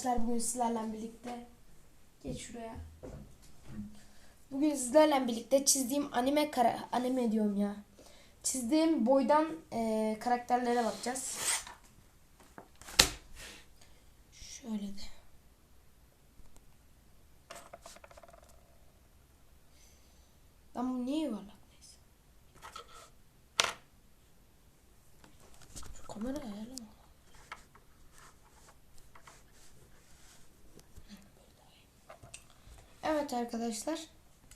arkadaşlar bugün sizlerle birlikte geç şuraya. Bugün sizlerle birlikte çizdiğim anime kara anime diyorum ya. Çizdiğim boydan eee, karakterlere bakacağız. Şöyle de. Lan bu niye yuvarlak neyse. Şu kamera ayarlama. Evet arkadaşlar.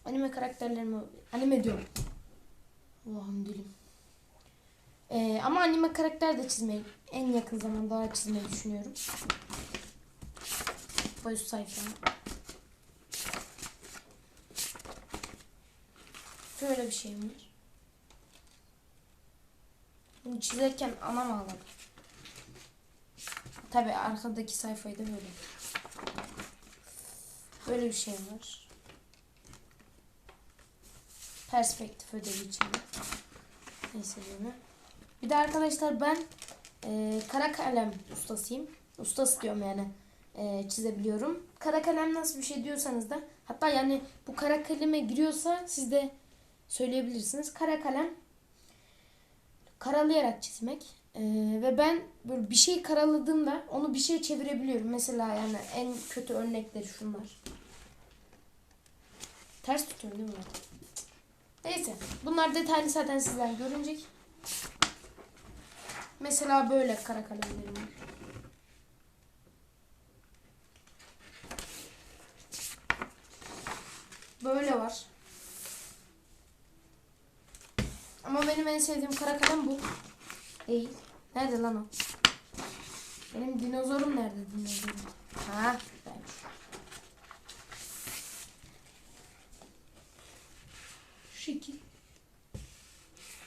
Anime karakterlerimi anime diyorum. Allah'ım dilim. Ee, ama anime karakter de çizmeyi en yakın zamanda çizmeyi düşünüyorum. Bu üst sayfa. Şöyle bir şeyim var. Bunu çizerken anam ağladı. Tabi arkadaki sayfayı da böyle. Böyle bir şey var. Perspektif ödevi için. Neyse bunu. Bir de arkadaşlar ben e, kara kalem ustasıyım. Ustası diyorum yani. E, çizebiliyorum. Kara kalem nasıl bir şey diyorsanız da hatta yani bu kara kaleme giriyorsa siz de söyleyebilirsiniz. Kara kalem karalayarak çizmek. E, ve ben böyle bir şey karaladığımda onu bir şey çevirebiliyorum. Mesela yani en kötü örnekleri şunlar. Ters tutuyorum değil mi? Neyse. Bunlar detaylı zaten sizler görünecek. Mesela böyle kara kalemlerim var. Böyle var. Ama benim en sevdiğim kara kalem bu. Değil. Nerede lan o? Benim dinozorum nerede dinozorum? Ha,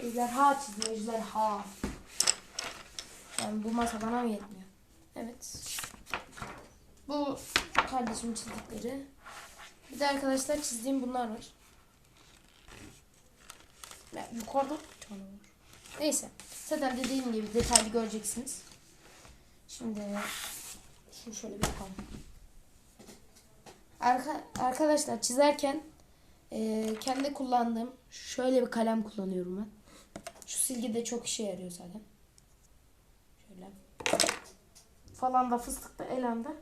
Ejderha çizdim ejderha. Yani bu masa bana mı yetmiyor? Evet. Bu kardeşimin çizdikleri. Bir de arkadaşlar çizdiğim bunlar var. Ya, yukarıda bir tane var. Neyse. Zaten dediğim gibi detaylı göreceksiniz. Şimdi şunu şöyle bir yapalım. Arka, arkadaşlar çizerken e, kendi kullandığım şöyle bir kalem kullanıyorum ben. Şu silgi de çok işe yarıyor zaten. Şöyle. Falan da fıstıkta elanda.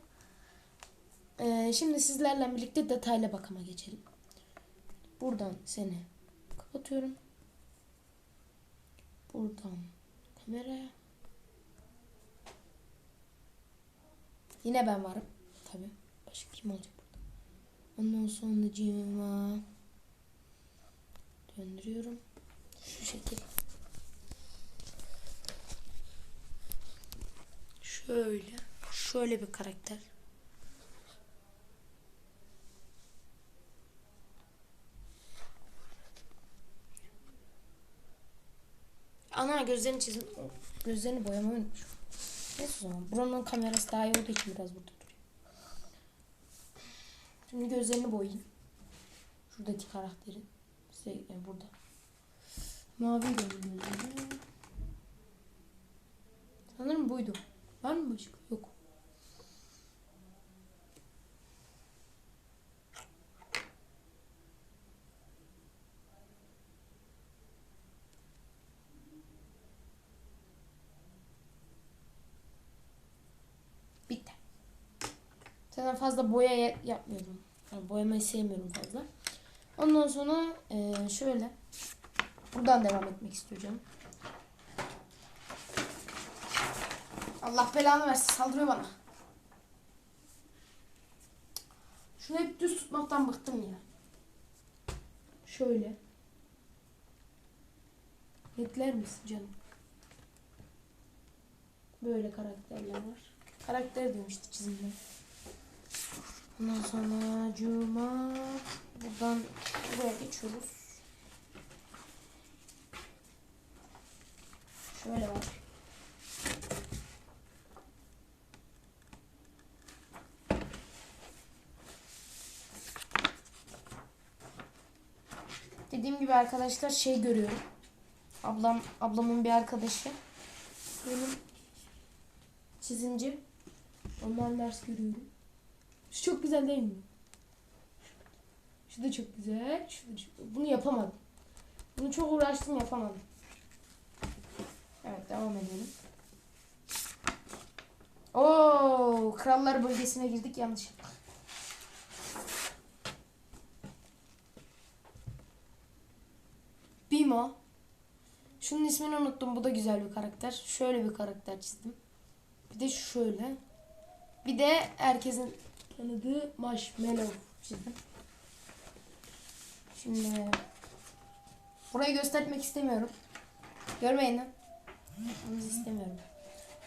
E, şimdi sizlerle birlikte detaylı bakıma geçelim. Buradan seni kapatıyorum. Buradan kameraya. Yine ben varım. Tabii. Başka kim olacak burada? Ondan sonra cima döndürüyorum. Şu şekil. Şöyle. Şöyle bir karakter. Ana gözlerini çizim. Gözlerini boyamayı unutmuşum. Neyse o zaman. Buranın kamerası daha iyi olduğu için biraz burada duruyor. Şimdi gözlerini boyayayım. Şuradaki karakterin. Size, yani burada. Mavi gözlü. Sanırım buydu. Var mı başka? Yok. Bitti. Zaten fazla boya ya- yapmıyorum. Yani boyamayı sevmiyorum fazla. Ondan sonra şöyle. Buradan devam etmek istiyorum. Allah belanı versin saldırıyor bana. Şunu hep düz tutmaktan bıktım ya. Şöyle. Netler misin canım? Böyle karakterler var. Karakter diyorum işte çizimler. Ondan sonra cuma. Buradan buraya geçiyoruz. Şöyle var. Dediğim gibi arkadaşlar şey görüyorum. Ablam ablamın bir arkadaşı. Benim çizimci. Ondan ders görüyorum. Şu çok güzel değil mi? Şu da çok güzel. Şu da çok... Bunu yapamadım. Bunu çok uğraştım yapamadım. Evet devam edelim. Oo, krallar bölgesine girdik yanlışlıkla. Bimo. Şunun ismini unuttum. Bu da güzel bir karakter. Şöyle bir karakter çizdim. Bir de şöyle. Bir de herkesin tanıdığı Marshmallow çizdim. Şimdi burayı göstermek istemiyorum. Görmeyin lan. Onu istemiyorum.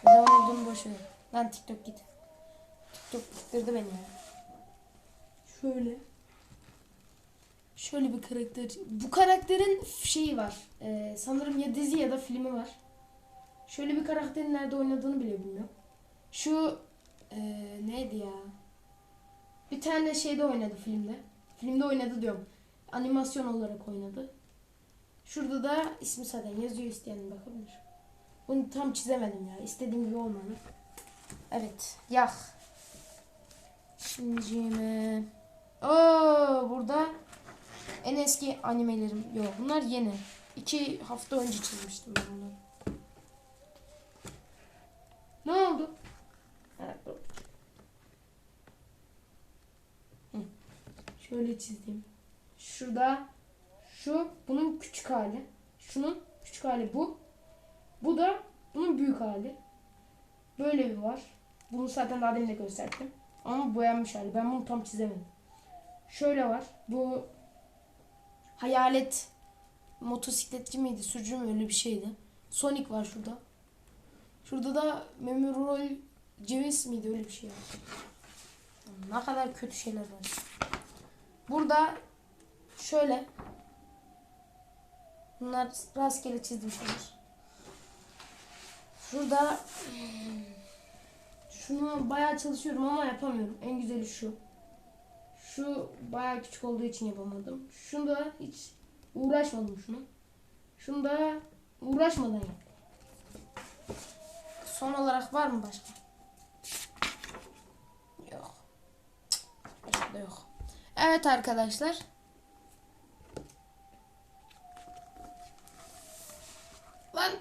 Ne zaman olduğunu boş. Lan TikTok git. TikTok bıktırdı beni ya. Şöyle. Şöyle bir karakter. Bu karakterin şeyi var. Ee, sanırım ya dizi ya da filmi var. Şöyle bir karakterin nerede oynadığını bile bilmiyorum. Şu ee, neydi ya? Bir tane şeyde oynadı filmde. Filmde oynadı diyorum. Animasyon olarak oynadı. Şurada da ismi zaten yazıyor isteyen bakabilir. Bunu tam çizemedim ya. İstediğim gibi olmadı. Evet. Yak. Şimdi Oo, burada en eski animelerim. Yok bunlar yeni. İki hafta önce çizmiştim ben bunları. Ne oldu? Şöyle çizdim. Şurada şu bunun küçük hali. Şunun küçük hali bu. Bu da bunun büyük hali. Böyle bir var. Bunu zaten daha demin de gösterdim. Ama boyanmış hali. Ben bunu tam çizemedim. Şöyle var. Bu hayalet motosikletçi miydi, sürücü mü öyle bir şeydi. Sonic var şurada. Şurada da Memurol Ceviz miydi öyle bir şey var. Ne kadar kötü şeyler var. Burada şöyle Bunlar rastgele çizdim şeyler. Şurada hmm, şunu bayağı çalışıyorum ama yapamıyorum. En güzeli şu. Şu bayağı küçük olduğu için yapamadım. Şunu da hiç uğraşmadım şunu. Şunu da uğraşmadan yaptım. Son olarak var mı başka? Yok. Başka yok. Evet arkadaşlar. Lan.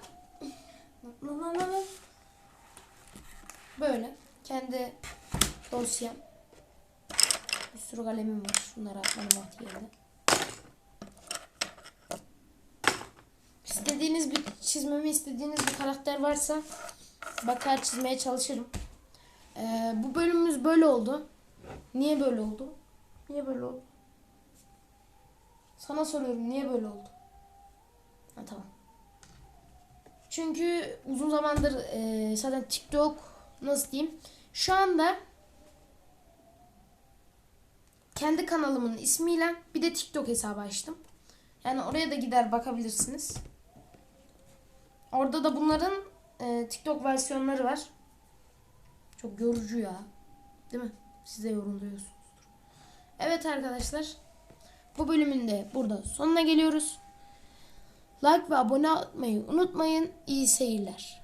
Böyle. Kendi dosyam. Sürü kalemim var. Şunları atmanın vakti geldi. İstediğiniz bir çizmemi istediğiniz bir karakter varsa bakar çizmeye çalışırım. Ee, bu bölümümüz böyle oldu. Niye böyle oldu? Niye böyle oldu? Sana soruyorum niye böyle oldu? Ha, tamam. Çünkü uzun zamandır e, zaten TikTok nasıl diyeyim? Şu anda kendi kanalımın ismiyle bir de TikTok hesabı açtım. Yani oraya da gider bakabilirsiniz. Orada da bunların e, TikTok versiyonları var. Çok yorucu ya. Değil mi? Size yorumluyorsunuzdur. Evet arkadaşlar. Bu bölümün de burada sonuna geliyoruz. Like ve abone olmayı unutmayın. İyi seyirler.